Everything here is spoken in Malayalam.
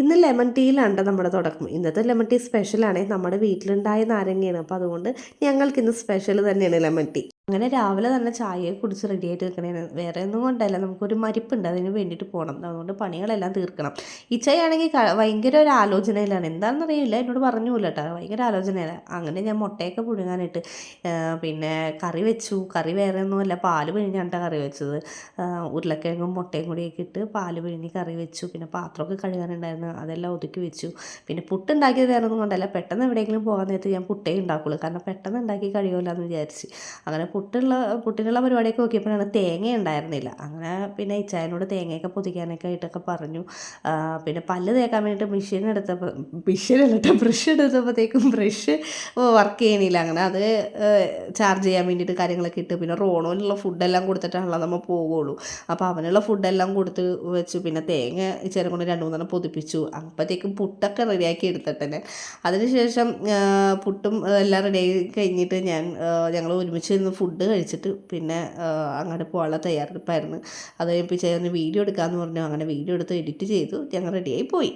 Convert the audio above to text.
ഇന്ന് ലെമൺ ടീയിലാണ് നമ്മുടെ തുടക്കം. ഇന്നത്തെ ലെമൺ ടീ സ്പെഷ്യലാണ് നമ്മുടെ വീട്ടിലുണ്ടായ നാരങ്ങയാണ്. അപ്പോൾ അതുകൊണ്ട് ഞങ്ങൾക്ക് ഇന്ന് സ്പെഷ്യൽ തന്നെയാണ് ലെമൺ ടീ. അങ്ങനെ രാവിലെ തന്നെ ചായയെ കുടിച്ച് റെഡി ആയിട്ട് നിൽക്കണേന്. വേറെ ഒന്നും കൊണ്ടല്ല നമുക്കൊരു മരിപ്പുണ്ട് അതിന് വേണ്ടിയിട്ട് പോകണം അതുകൊണ്ട് പണികളെല്ലാം തീർക്കണം. ഈ ചായയാണെങ്കിൽ ഭയങ്കര ഒരു ആലോചനയിലാണ്. എന്താണെന്നറിയില്ല എന്നോട് പറഞ്ഞില്ല കേട്ടോ ഭയങ്കര ആലോചനയില്ല അങ്ങനെ ഞാൻ മുട്ടയൊക്കെ പുഴുങ്ങാനായിട്ട് പിന്നെ കറി വെച്ചു. കറി വേറെ ഒന്നുമല്ല പാൽ പിഴിഞ്ഞാണ്ട കറി വെച്ചത്. ഉരുളക്കിഴങ്ങും മുട്ടയും കൂടിയൊക്കെ ഇട്ട് പാൽ പിഴിഞ്ഞ് കറി വെച്ചു. പിന്നെ പാത്രമൊക്കെ കഴുകാനുണ്ടായിരുന്നു അതെല്ലാം ഒതുക്കി വെച്ചു. പിന്നെ പുട്ടുണ്ടാക്കിയത് വേറെ ഒന്നും കൊണ്ടല്ല. പെട്ടെന്ന് എവിടെയെങ്കിലും പോകാൻ നേരത്ത് ഞാൻ പുട്ടേ ഉണ്ടാക്കുള്ളൂ. കാരണം പെട്ടെന്ന് ഉണ്ടാക്കി കഴിയുമല്ലോ എന്ന് വിചാരിച്ച്. അങ്ങനെ പുട്ടുള്ള പുട്ടിനുള്ള പരിപാടിയൊക്കെ നോക്കിയപ്പോഴാണ് തേങ്ങ ഉണ്ടായിരുന്നില്ല അങ്ങനെ പിന്നെ ഇച്ചായനോട് തേങ്ങയൊക്കെ പൊതിക്കാനൊക്കെ ആയിട്ടൊക്കെ പറഞ്ഞു. പിന്നെ പല്ല് തേക്കാൻ വേണ്ടിയിട്ട് മെഷീൻ എടുത്തപ്പോൾ മെഷീൻ അല്ല ബ്രഷ് എടുത്തപ്പോഴത്തേക്കും ബ്രഷ് വർക്ക് ചെയ്യണില്ല അങ്ങനെ അത് ചാർജ് ചെയ്യാൻ വേണ്ടിയിട്ട് കാര്യങ്ങളൊക്കെ ഇട്ട് പിന്നെ റോണോനുള്ള ഫുഡെല്ലാം കൊടുത്തിട്ടാണല്ലോ നമ്മൾ പോവുള്ളൂ. അപ്പോൾ അവനുള്ള ഫുഡെല്ലാം കൊടുത്ത് വെച്ചു പിന്നെ തേങ്ങ ഇച്ചിരി കൊണ്ട് രണ്ട് മൂന്നെണ്ണം പൊതിപ്പിച്ചു. അപ്പോഴത്തേക്കും പുട്ടൊക്കെ റെഡിയാക്കി എടുത്തിട്ട് അതിനുശേഷം പുട്ടും എല്ലാം റെഡിയായി കഴിഞ്ഞിട്ട് ഞാൻ ഞങ്ങൾ ഒരുമിച്ച് ഫുഡ് കഴിച്ചിട്ട് പിന്നെ അങ്ങോട്ട് പോകാനുള്ള തയ്യാറെടുപ്പായിരുന്നു. അത് കഴിഞ്ഞപ്പോൾ ചേർന്ന് വീഡിയോ എടുക്കാമെന്ന് പറഞ്ഞു. അങ്ങനെ വീഡിയോ എടുത്ത് എഡിറ്റ് ചെയ്തു. ഞങ്ങൾ റെഡിയായി പോയി.